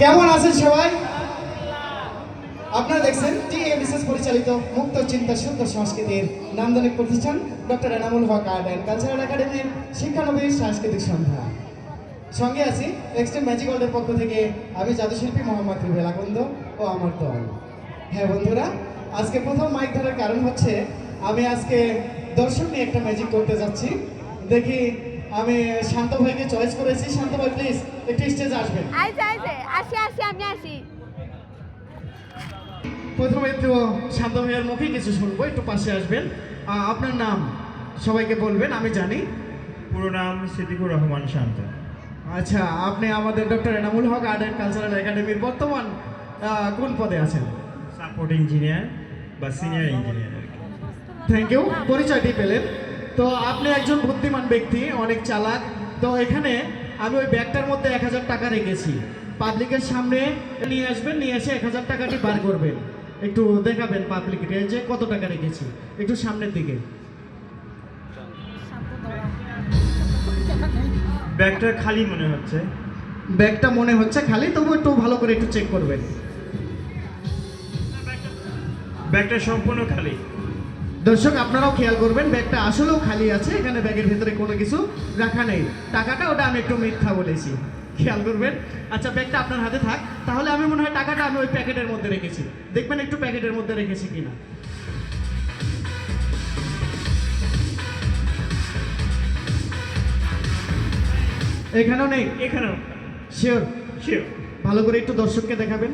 কেমন আছেন সবাই? আপনারা দেখছেন টিএমএসএস পরিচালিত মুক্ত চিন্তা সুন্দর সংস্কৃতির নান্দনিক প্রতিষ্ঠান doctor Enamul Haque art and cultural একাডেমির শিক্ষানবীর সাংস্কৃতিক সন্ধ্যা। সঙ্গে আছি এক্সট্রিম ম্যাজিক ওয়ার্ল্ডের পক্ষ থেকে আমি জাদুশিল্পী মোহাম্মদ রুবেল আকন্দ ও আমার দল। হ্যাঁ বন্ধুরা, আজকে প্রথম মাইক ধরার কারণ হচ্ছে আমি আজকে দর্শক নিয়ে একটা ম্যাজিক করতে যাচ্ছি। দেখি আমি শান্ত ভাইকে চয়েস করেছি। শান্ত ভাই প্লিজ একটু স্টেজে আসবেন। আইছে আইছে আসি আসি আমি আসি। প্রথমে একটু শান্ত ভাইয়ের মুখে কিছু শুনব একটু পাশে আসবেন। আপনার নাম? সবাইকে বলবেন আমি জানি। পুরো নাম সিদ্দিকুর রহমান শান্ত। আচ্ছা আপনি আমাদের doctor Enamul Haque art and cultural একাডেমির বর্তমান কোন পদে আছেন? সাপোর্ট ইঞ্জিনিয়ার বা সিনিয়র ইঞ্জিনিয়ার থ্যাংক ইউ পরিচয়টি পেলেন। তো আপনি একজন বুদ্ধিমান ব্যক্তি অনেক চালাক। তো এখানে আমি ওই ব্যাগটার মধ্যে এক হাজার টাকা রেখেছি। পাবলিকের সামনে নিয়ে আসবেন নিয়ে এসে এক হাজার টাকাটি বার করবেন। একটু দেখাবেন পাবলিককে যে কত টাকা রেখেছি একটু সামনের দিকে। ব্যাগটা খালি মনে হচ্ছে। ব্যাগটা মনে হচ্ছে খালি তবু একটু ভালো করে একটু চেক করবেন। ব্যাগটা সম্পূর্ণ খালি। দর্শক আপনারাও খেয়াল করবেন ব্যাগটা আসলেও খালি আছে এখানে ব্যাগের ভিতরে কোনো কিছু রাখা নেই। টাকাটা ওটা আমি একটু মিথ্যা বলেছি খেয়াল করবেন। আচ্ছা ব্যাগটা আপনার হাতে থাক। তাহলে আমি মনে হয় টাকাটা আমি ওই প্যাকেটের মধ্যে রেখেছি। দেখবেন একটু প্যাকেটের মধ্যে রেখেছি কিনা। এখানেও নেই? এখানেও। শিওর শিওর ভালো করে একটু দর্শককে দেখাবেন।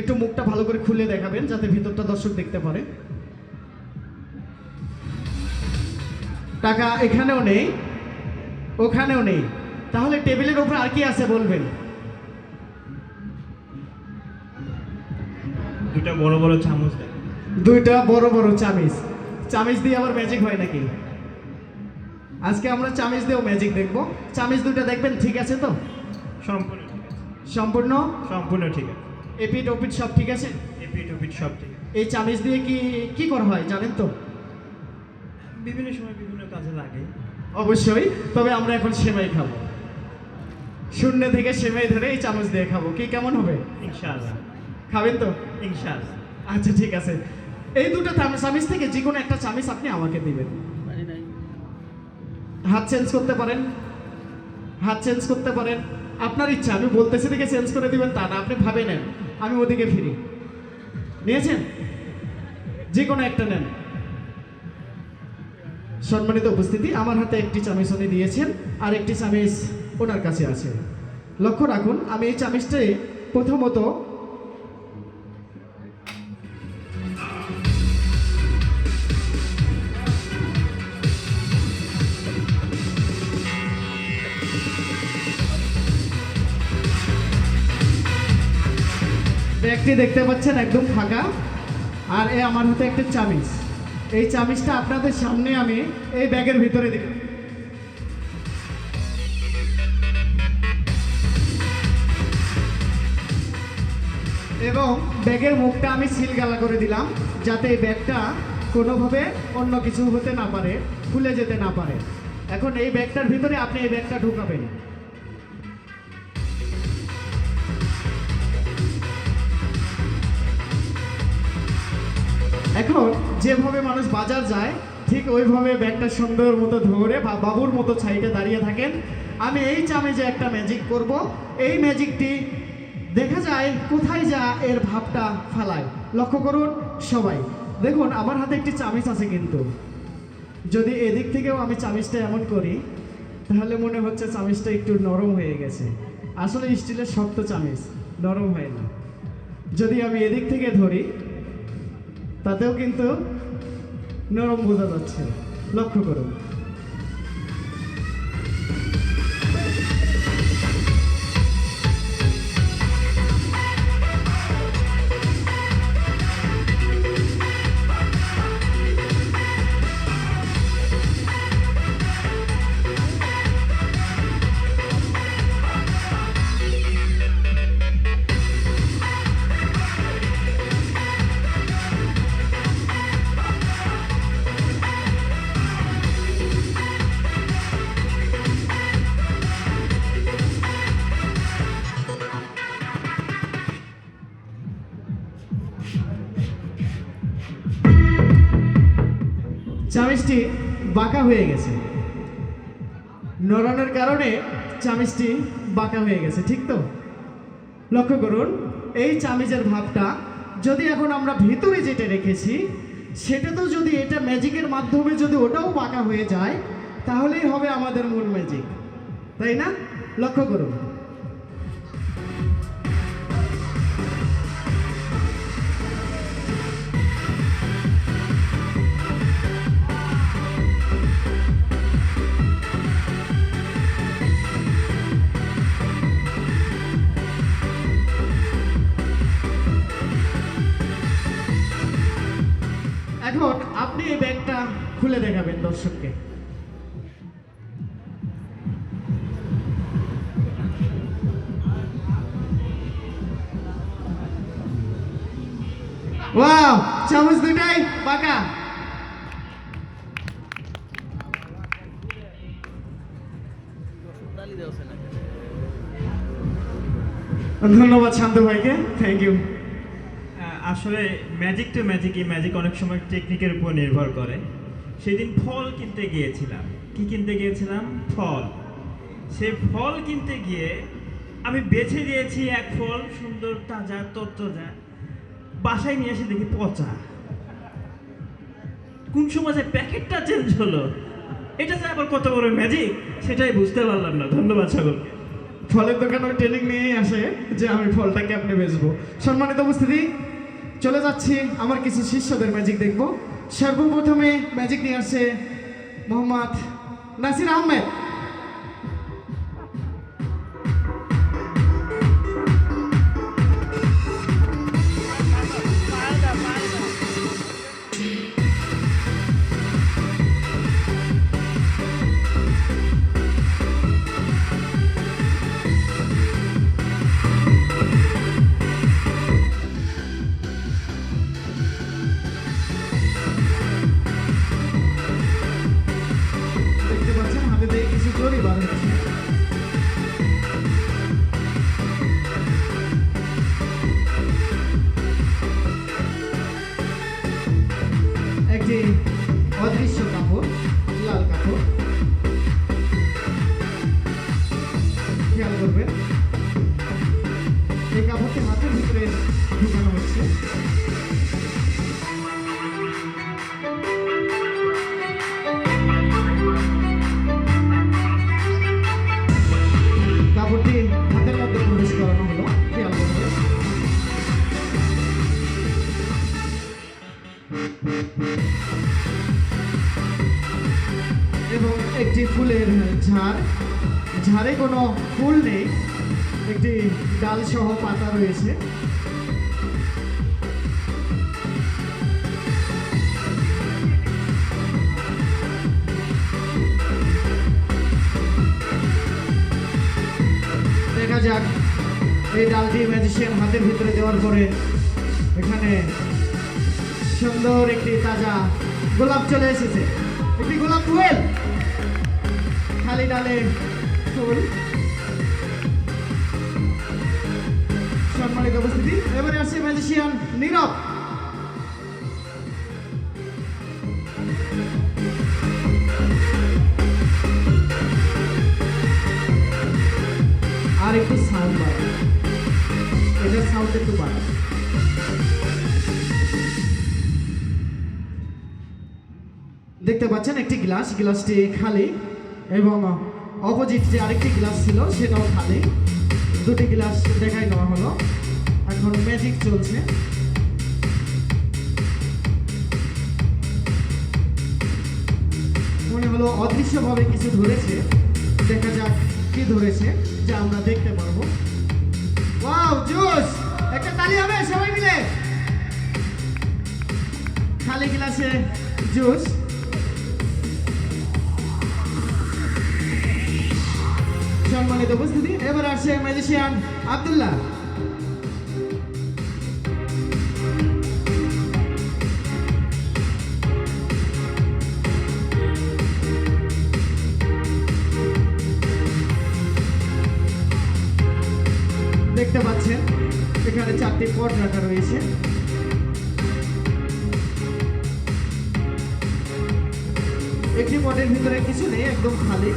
একটু মুখটা ভালো করে খুলে দেখাবেন যাতে ভিতরটা দর্শক দেখতে পারে। টাকা এখানেও নেই ওখানেও নেই। তাহলে টেবিলের উপর আর কি আছে বলবেন? দুটা বড় বড় চামচ দুইটা বড় বড় চামিচ। চামিচ দিয়ে আবার ম্যাজিক হয় নাকি? আজকে আমরা চামিচ দিয়েও ম্যাজিক দেখব। চামিচ দুইটা দেখবেন ঠিক আছে তো? সম্পূর্ণ সম্পূর্ণ? সম্পূর্ণ ঠিক আছে। এপিট ওপিট সব ঠিক আছে? এপিট ওপিট সব ঠিক আছে। এই চামিচ দিয়ে কি কি করা হয় জানেন তো? বিভিন্ন সময় বিভিন্ন কাজে লাগে। অবশ্যই তবে আমরা এখন সেমাই খাব। শূন্য থেকে সেমাই ধরে এই চামচ দিয়ে খাব। কি কেমন হবে? ইনশাআল্লাহ। খাবেন তো? ইনশাআল্লাহ। আচ্ছা ঠিক আছে। এই দুটো চাম- চামিচ থেকে যে কোনো একটা চামিচ আপনি আমাকে দিবেন। হাত চেঞ্জ করতে পারেন। হাত চেঞ্জ করতে পারেন। আপনার ইচ্ছা আমি বলতেছি দিকে চেঞ্জ করে দিবেন তা না আপনি ভাবে নেন আমি ওদিকে ফিরি। নিয়েছেন? যে কোনো একটা নেন। সম্মানিত উপস্থিতি, আমার হাতে একটি চামিচ উনি দিয়েছেন আর একটি চামিচ ওনার কাছে আছে। লক্ষ্য রাখুন, আমি এই চামিচটাই প্রথমত ব্যাগটি দেখতে পাচ্ছেন একদম ফাঁকা, আর এ আমার হাতে একটা চামিচ এই চামিচটা আপনাদের সামনে আমি এই ব্যাগের ভিতরে দিলাম এবং ব্যাগের মুখটা আমি সিলগালা করে দিলাম যাতে এই ব্যাগটা কোনোভাবে অন্য কিছু হতে না পারে, খুলে যেতে না পারে। এখন এই ব্যাগটার ভিতরে আপনি এই ব্যাগটা ঢুকাবেন। এখন যেভাবে মানুষ বাজার যায়, ঠিক ওইভাবে ব্যাগটা সুন্দর মতো ধরে বা বাবুর মতো সাইডে দাঁড়িয়ে থাকেন। আমি এই চামেজে একটা ম্যাজিক করব। এই ম্যাজিকটি দেখা যায় কোথায় যা এর ভাবটা ফালায়। লক্ষ্য করুন সবাই। দেখুন, আমার হাতে একটি চামিচ আছে কিন্তু। যদি এদিক থেকেও আমি চামিচটা এমন করি, তাহলে মনে হচ্ছে চামিচটা একটু নরম হয়ে গেছে। আসলে স্টিলের শক্ত চামিচ, নরম হয় না। যদি আমি এদিক থেকে ধরি, তাতেও কিন্তু নরম বোঝা যাচ্ছে। লক্ষ্য করুন। চামিচটি বাঁকা হয়ে গেছে। নড়ানোর কারণে চামিচটি বাঁকা হয়ে গেছে, ঠিক তো? লক্ষ্য করুন, এই চামিচের ভাবটা যদি এখন আমরা ভিতরে যেটা রেখেছি, সেটা তো যদি এটা ম্যাজিকের মাধ্যমে যদি ওটাও বাঁকা হয়ে যায়, তাহলেই হবে আমাদের মূল ম্যাজিক, তাই না? লক্ষ্য করুন। খুলে দেখাবেন দর্শককে। ওয়াও চামচ দুটাই বাঁকা ধন্যবাদ শান্ত ভাইকে থ্যাংক ইউ আসলে ম্যাজিক টু ম্যাজিক এই ম্যাজিক অনেক সময় টেকনিকের উপর নির্ভর করে। সেদিন ফল কিনতে গিয়েছিলাম। কি কিনতে গিয়েছিলাম? ফল। সে ফল কিনতে গিয়ে আমি বেছে দিয়েছি এক ফল, সুন্দর, তাজা, তরতাজা। বাসায় নিয়ে এসে দেখি পচা। কোন সময় প্যাকেটটা চেঞ্জ হলো। এটা যে আবার কত বড় ম্যাজিক সেটাই বুঝতে পারলাম না। ধন্যবাদ সকলকে ফলের দোকানে ট্রেনিং নিয়েই আসে যে আমি ফলটাকে আপনি বেচবো। সম্মানিত উপস্থিতি, চলে যাচ্ছি। আমার কিছু শিষ্যদের ম্যাজিক দেখব। সর্বপ্রথমে ম্যাজিক নিয়ে আসছে মোহাম্মদ নাসির আহমেদ। ফুলের ঝাড়। ঝাড়ে কোনো ফুল নেই, একটি ডাল সহ পাতা রয়েছে। দেখা যাক, এই ডালটি ম্যাজিশিয়ান হাতের ভিতরে দেওয়ার পরে এখানে সুন্দর একটি তাজা গোলাপ চলে এসেছে। একটি গোলাপ ফুল! খালি ডালে ফুল সম্মানিত উপস্থিতি, এবারে আসছে ম্যাজিশিয়ান নীরব। দেখতে পাচ্ছেন একটি গ্লাস, গ্লাসটি খালি। এবং অপোজিট যে আরেকটি গ্লাস ছিল, সেটাও খালি। দুটি গ্লাস দেখাই নেওয়া হলো। এখন ম্যাজিক চলছে। মনে হলো অদৃশ্যভাবে কিছু ধরেছে। দেখা যাক কি ধরেছে, যা আমরা দেখতে পারব। জোস একটা তালি হবে, সবাই মিলে। খালি গ্লাসে জুস সম্মানিত উপস্থিতি। এবার আসছে ম্যাজিশিয়ান আব্দুল্লাহ। দেখতে পাচ্ছেন, এখানে চারটি পট রাখা রয়েছে। একটি পটের ভিতরে কিছু নেই, একদম খালি।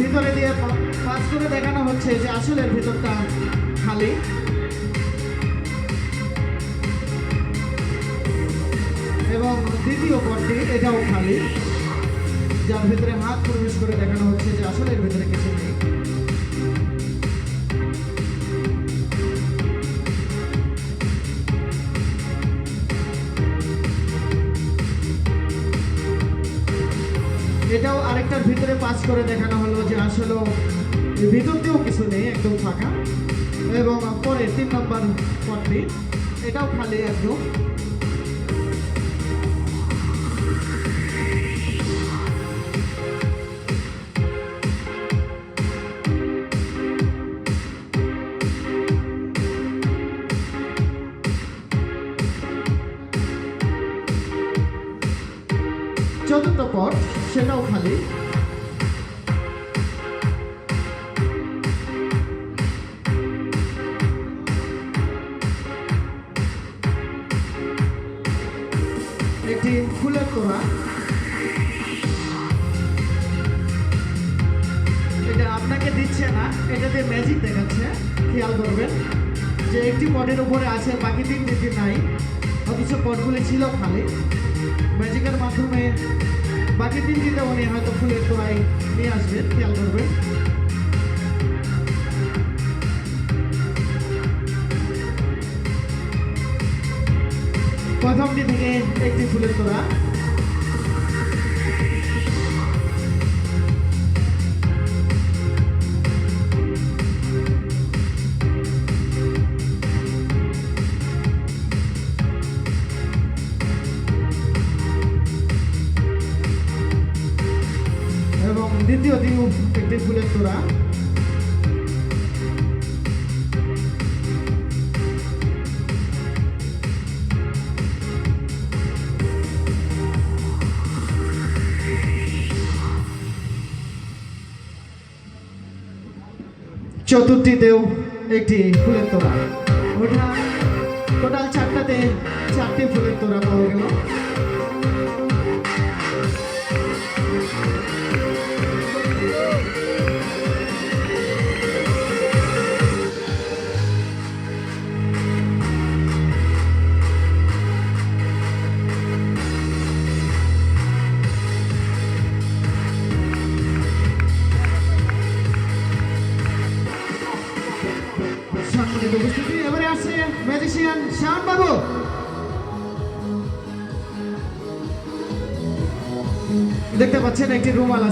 ভিতরে দিয়ে পাস করে দেখানো হচ্ছে যে আসলের ভিতরটা খালি। এবং দ্বিতীয় পটটি এটাও খালি, যার ভিতরে হাত প্রবেশ করে দেখানো হচ্ছে যে আসলের ভিতরে কিছু নেই। এটাও আরেকটার ভিতরে পাস করে দেখানো হলো যে আসলে ভিতর দিয়েও কিছু নেই, একদম ফাঁকা। এবং পরে তিন নম্বর পথটি এটাও খালি একদম। করবেন। যে একটি পটের উপরে আছে বাকি তিন তিনটি নাই, অথচ পটগুলি ছিল খালি। ম্যাজিকের মাধ্যমে বাকি তিন দিনটা উনি হয়তো ফুলের তোড়াই নিয়ে আসবেন, খেয়াল করবেন। প্রথমটি থেকে একটি ফুলের তোড়া। তোড়া চতুর্থীতেও একটি ফুলের তোড়া। ওটা টোটাল চারটাতে চারটি ফুলের তোড়া পাওয়া গেল।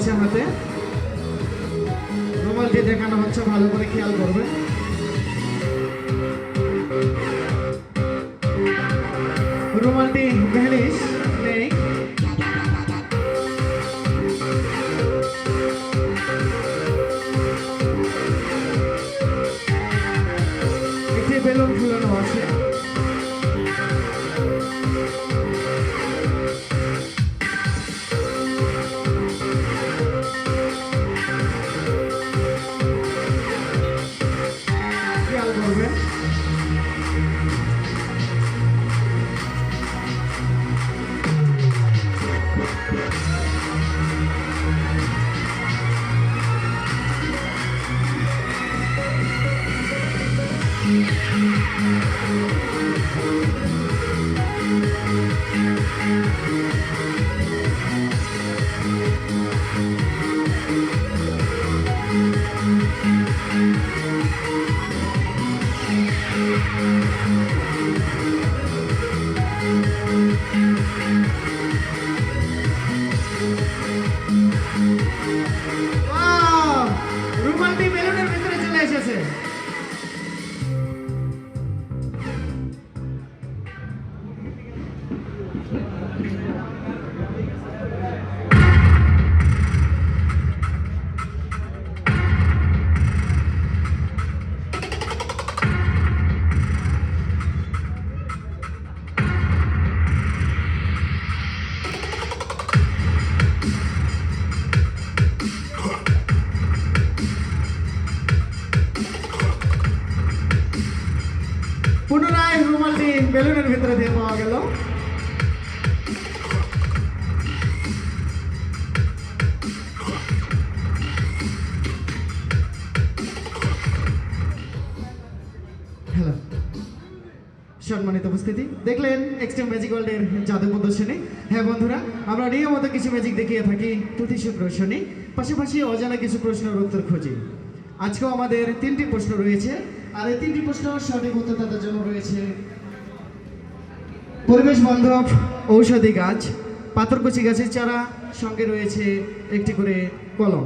আছে হাতে। রুমাল দিয়ে দেখানো হচ্ছে ভালো করে খেয়াল করবেন। রুমালটি সম্মানিত উপস্থিতি। দেখলেন এক্সট্রিম ম্যাজিক ওয়ার্ল্ডের জাদু প্রদর্শনী হ্যাঁ বন্ধুরা, আমরা নিয়মিত কিছু ম্যাজিক দেখিয়ে থাকি প্রতি শুক্র শনি। পাশাপাশি অজানা কিছু প্রশ্নের উত্তর খুঁজি। আজকেও আমাদের তিনটি প্রশ্ন রয়েছে। আর এই তিনটি প্রশ্ন সঠিক উত্তর তাদের জন্য রয়েছে পরিবেশ বান্ধব ঔষধি গাছ, পাথরকুচি গাছের চারা, সঙ্গে রয়েছে একটি করে কলম।